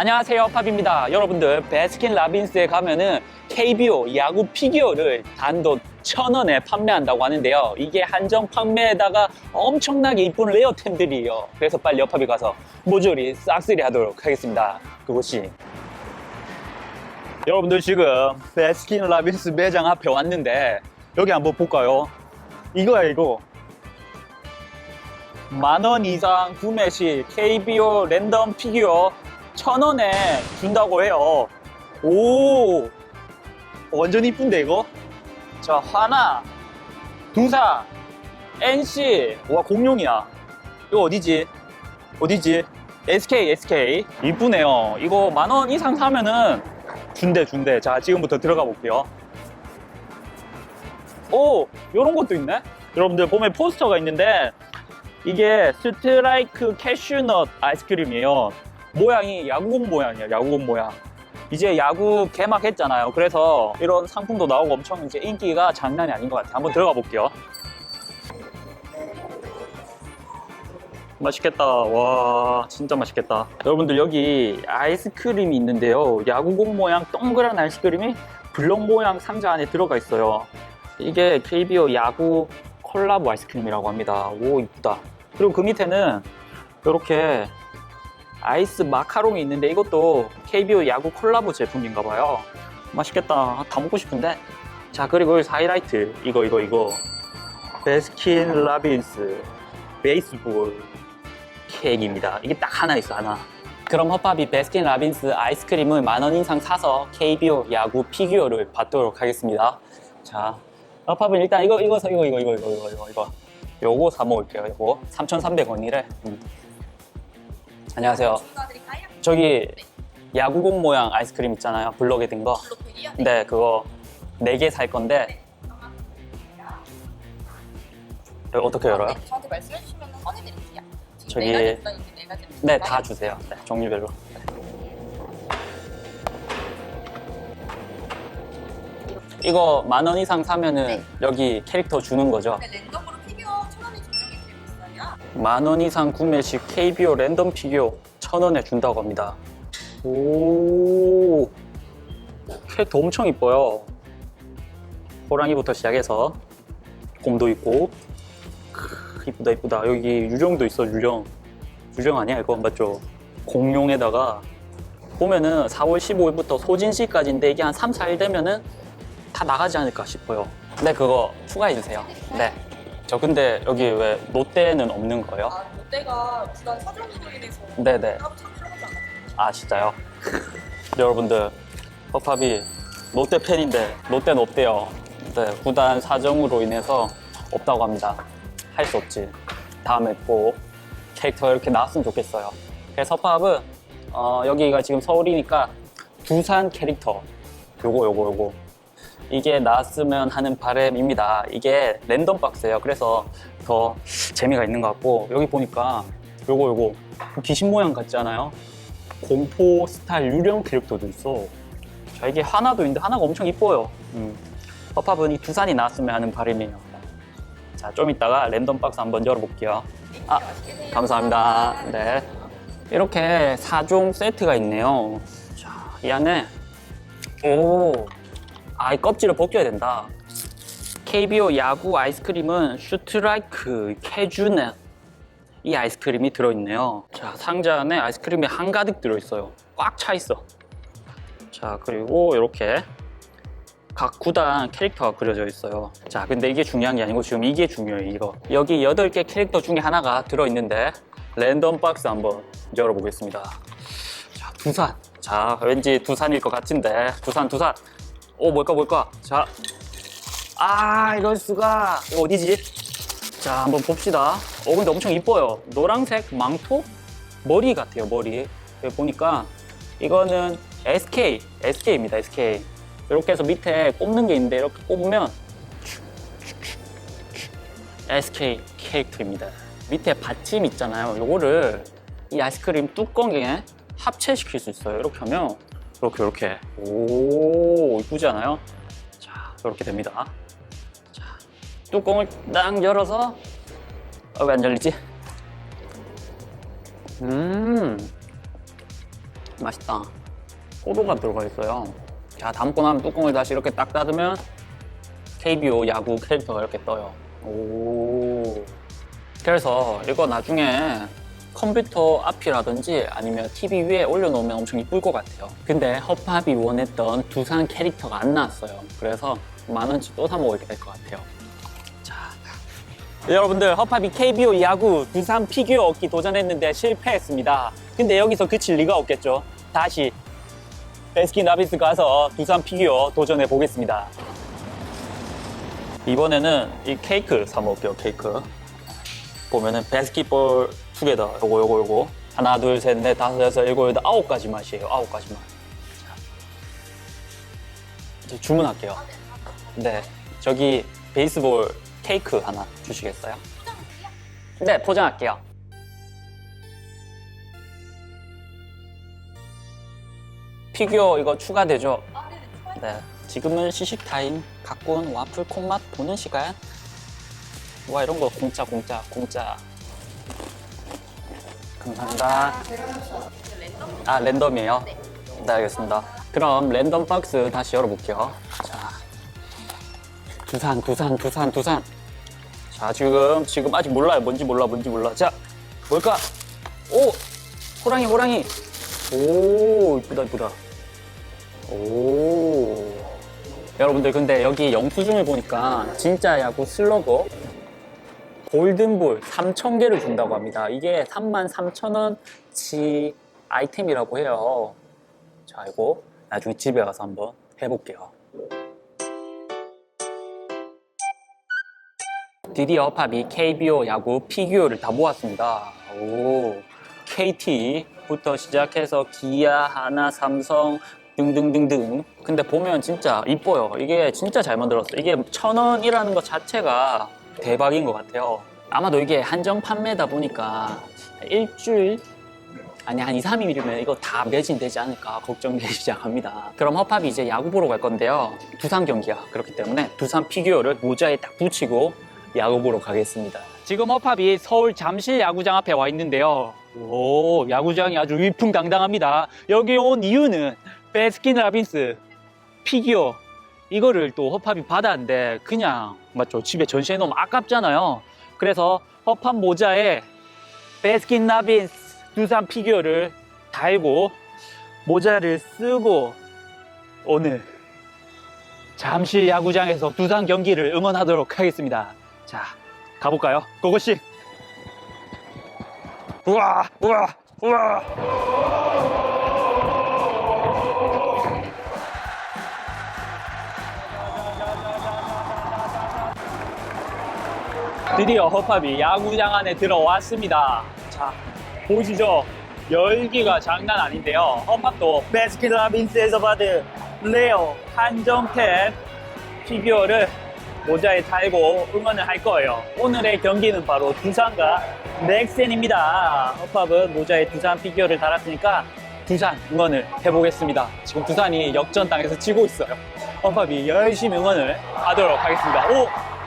안녕하세요 팝입니다. 여러분들 베스킨 라빈스에 가면은 KBO 야구 피규어를 단돈 천 원에 판매한다고 하는데요. 이게 한정 판매에다가 엄청나게 이쁜 레어템들이에요. 그래서 빨리 옆팝에 가서 모조리 싹쓸이 하도록 하겠습니다. 그것이. 여러분들 지금 베스킨 라빈스 매장 앞에 왔는데 여기 한번 볼까요? 이거야 이거 만원 이상 구매 시 KBO 랜덤 피규어 천 원에 준다고 해요. 오, 완전 이쁜데 이거? 자, 하나, 두사, NC, 와 공룡이야. 이거 어디지? 어디지? SK, SK. 이쁘네요. 이거 만 원 이상 사면은 준대, 준대. 자, 지금부터 들어가 볼게요. 오, 요런 것도 있네? 여러분들 보면 포스터가 있는데 이게 스트라이크 캐슈넛 아이스크림이에요. 모양이 야구공 모양이에요. 야구공 모양. 이제 야구 개막했잖아요. 그래서 이런 상품도 나오고 엄청 이제 인기가 장난이 아닌 것 같아요. 한번 들어가 볼게요. 맛있겠다. 와, 진짜 맛있겠다. 여러분들 여기 아이스크림이 있는데요. 야구공 모양 동그란 아이스크림이 블럭 모양 상자 안에 들어가 있어요. 이게 KBO 야구 콜라보 아이스크림이라고 합니다. 오, 이쁘다. 그리고 그 밑에는 이렇게 아이스 마카롱이 있는데 이것도 KBO 야구 콜라보 제품인가 봐요. 맛있겠다. 다 먹고 싶은데. 자, 그리고 하이라이트. 이거, 이거, 이거. 베스킨 라빈스 베이스볼 케이크입니다. 이게 딱 하나 있어, 하나. 그럼 허팝이 베스킨 라빈스 아이스크림을 만 원 이상 사서 KBO 야구 피규어를 받도록 하겠습니다. 자, 허팝은 일단 이거, 이거, 이거, 이거, 이거, 이거, 이거, 이거. 요거 사 먹을게요, 요거. 3,300원이래. 음. 안녕하세요. 저기 야구공 모양 아이스크림 있잖아요. 블럭에 든 거. 네, 그거 4개 살 건데 네. 이거 어떻게 열어요? 네, 저한테 말씀해 주시면 꺼내드릴게요. 지금 저기- 네 가지 구간인데 네 가지. 네, 다 주세요. 네, 종류별로. 이거 만 원 이상 사면은 네. 여기 캐릭터 주는 거죠. 네, 랜덤으로 만 원 이상 구매 시 KBO 랜덤 피규어 천 원에 준다고 합니다. 오, 캐릭터 엄청 이뻐요. 호랑이부터 시작해서 곰도 있고, 크, 이쁘다 이쁘다. 여기 유령도 있어 유령. 유령 아니야 이거 맞죠? 공룡에다가 보면은 4월 15일부터 소진시까지인데 이게 한 3, 4일 되면은 다 나가지 않을까 싶어요. 네, 그거 추가해 주세요. 네. 저 근데 여기 왜 롯데는 없는 거예요? 아, 롯데가 구단 사정으로 인해서 네네. 따로 참여를 하지 않았어요. 아 진짜요? 여러분들 허팝이 롯데 팬인데 롯데는 없대요. 네, 구단 사정으로 인해서 없다고 합니다. 할 수 없지. 다음에 꼭 캐릭터가 이렇게 나왔으면 좋겠어요. 그래서 허팝은 어, 여기가 지금 서울이니까 두산 캐릭터 요거 요거 요거 이게 나왔으면 하는 바람입니다. 이게 랜덤 박스예요. 그래서 더 재미가 있는 것 같고 여기 보니까 요거 요거 귀신 모양 같지 않아요? 공포 스타일 유령 캐릭터도 있어. 자, 이게 하나도 있는데 하나가 엄청 이뻐요. 음. 허팝은 이 두산이 나왔으면 하는 바람이에요. 자, 좀 이따가 랜덤 박스 한번 열어볼게요. 아. 감사합니다. 네. 이렇게 4종 세트가 있네요. 자, 이 안에, 오, 아, 이 껍질을 벗겨야 된다. KBO 야구 아이스크림은 슈트라이크 캐주넷 이 아이스크림이 들어있네요. 자, 상자 안에 아이스크림이 한가득 들어있어요. 꽉 차 있어. 자, 그리고 이렇게 각 구단 캐릭터가 그려져 있어요. 자, 근데 이게 중요한 게 아니고 지금 이게 중요해요, 이거. 여기 8개 캐릭터 중에 하나가 들어있는데 랜덤 박스 한번 열어보겠습니다. 자, 두산. 자, 왠지 두산일 것 같은데. 두산, 두산. 오, 뭘까, 뭘까? 자. 아, 이럴 수가. 이거 어디지? 자, 한번 봅시다. 어, 근데 엄청 이뻐요. 노란색 망토? 머리 같아요, 머리. 여기 보니까 이거는 SK, SK입니다, SK. 이렇게 해서 밑에 꼽는 게 있는데 이렇게 꼽으면 SK 캐릭터입니다. 밑에 받침 있잖아요. 요거를 이 아이스크림 뚜껑에 합체시킬 수 있어요. 이렇게 하면 이렇게 이렇게 오 이쁘지 않아요? 자 이렇게 됩니다. 자 뚜껑을 딱 열어서 어, 왜안 열리지? 음 맛있다. 포도가 들어가 있어요. 자, 담고 나면 뚜껑을 다시 이렇게 딱 닫으면 KBO 야구 캐릭터가 이렇게 떠요. 오. 그래서 이거 나중에 컴퓨터 앞이라든지 아니면 TV 위에 올려놓으면 엄청 이쁠 것 같아요. 근데 허팝이 원했던 두산 캐릭터가 안 나왔어요. 그래서 만 원치 또 사 먹어야 될것 같아요. 자, 여러분들 허팝이 KBO 야구 두산 피규어 얻기 도전했는데 실패했습니다. 근데 여기서 그칠 리가 없겠죠. 다시 베스킨 라빈스 가서 두산 피규어 도전해 보겠습니다. 이번에는 이 케이크 사 먹을게요. 케이크. 보면은 베스킷볼 투게더 요거 요거 요거 하나 둘 셋 넷 다섯 여섯 일곱 여덟 아홉 가지 맛이에요. 아홉 가지 맛. 자, 이제 주문할게요. 네, 저기 베이스볼 케이크 하나 주시겠어요? 네, 포장할게요. 피규어 이거 추가되죠? 네, 지금은 시식 타임. 가꾼 와플 콩맛 보는 시간. 와 이런 거 공짜 공짜 공짜. 감사합니다. 아 랜덤이에요? 네. 네 알겠습니다. 그럼 랜덤 박스 다시 열어볼게요. 자, 두산 두산 두산 두산. 자 지금 지금 아직 몰라요. 뭔지 몰라 뭔지 몰라. 자 뭘까? 오 호랑이 호랑이. 오 이쁘다 이쁘다. 오. 여러분들 근데 여기 영수증을 보니까 진짜 야구 슬러거 골든볼 3,000개를 준다고 합니다. 이게 33,000원치 아이템이라고 해요. 자, 이거 나중에 집에 가서 한번 해볼게요. 드디어 팝이 KBO 야구 피규어를 다 모았습니다. 오, KT부터 시작해서 기아, 하나, 삼성 등등등등. 근데 보면 진짜 이뻐요. 이게 진짜 잘 만들었어. 이게 천 원이라는 것 자체가 대박인 것 같아요. 아마도 이게 한정 판매다 보니까 일주일 아니 한 2, 3일이면 이거 다 매진되지 않을까 걱정되기 시작합니다. 그럼 허팝이 이제 야구 보러 갈 건데요. 두산 경기야. 그렇기 때문에 두산 피규어를 모자에 딱 붙이고 야구 보러 가겠습니다. 지금 허팝이 서울 잠실 야구장 앞에 와 있는데요. 오, 야구장이 아주 위풍당당합니다. 여기 온 이유는 베스킨 라빈스 피규어 이거를 또 허팝이 받았는데 그냥 맞죠 집에 전시해 놓으면 아깝잖아요. 그래서 허팝 모자에 베스킨 라빈스 두산 피규어를 달고 모자를 쓰고 오늘 잠실 야구장에서 두산 경기를 응원하도록 하겠습니다. 자, 가볼까요? 고고씨! 우와! 우와! 우와! 드디어 허팝이 야구장 안에 들어왔습니다. 자, 보시죠. 열기가 장난 아닌데요. 허팝도 베스킨 라빈스에서 받은 레어 한정템 피규어를 모자에 달고 응원을 할 거예요. 오늘의 경기는 바로 두산과 넥센입니다. 허팝은 모자에 두산 피규어를 달았으니까 두산 응원을 해보겠습니다. 지금 두산이 역전 당해서 지고 있어요. 허팝이 열심히 응원을 하도록 하겠습니다. 오!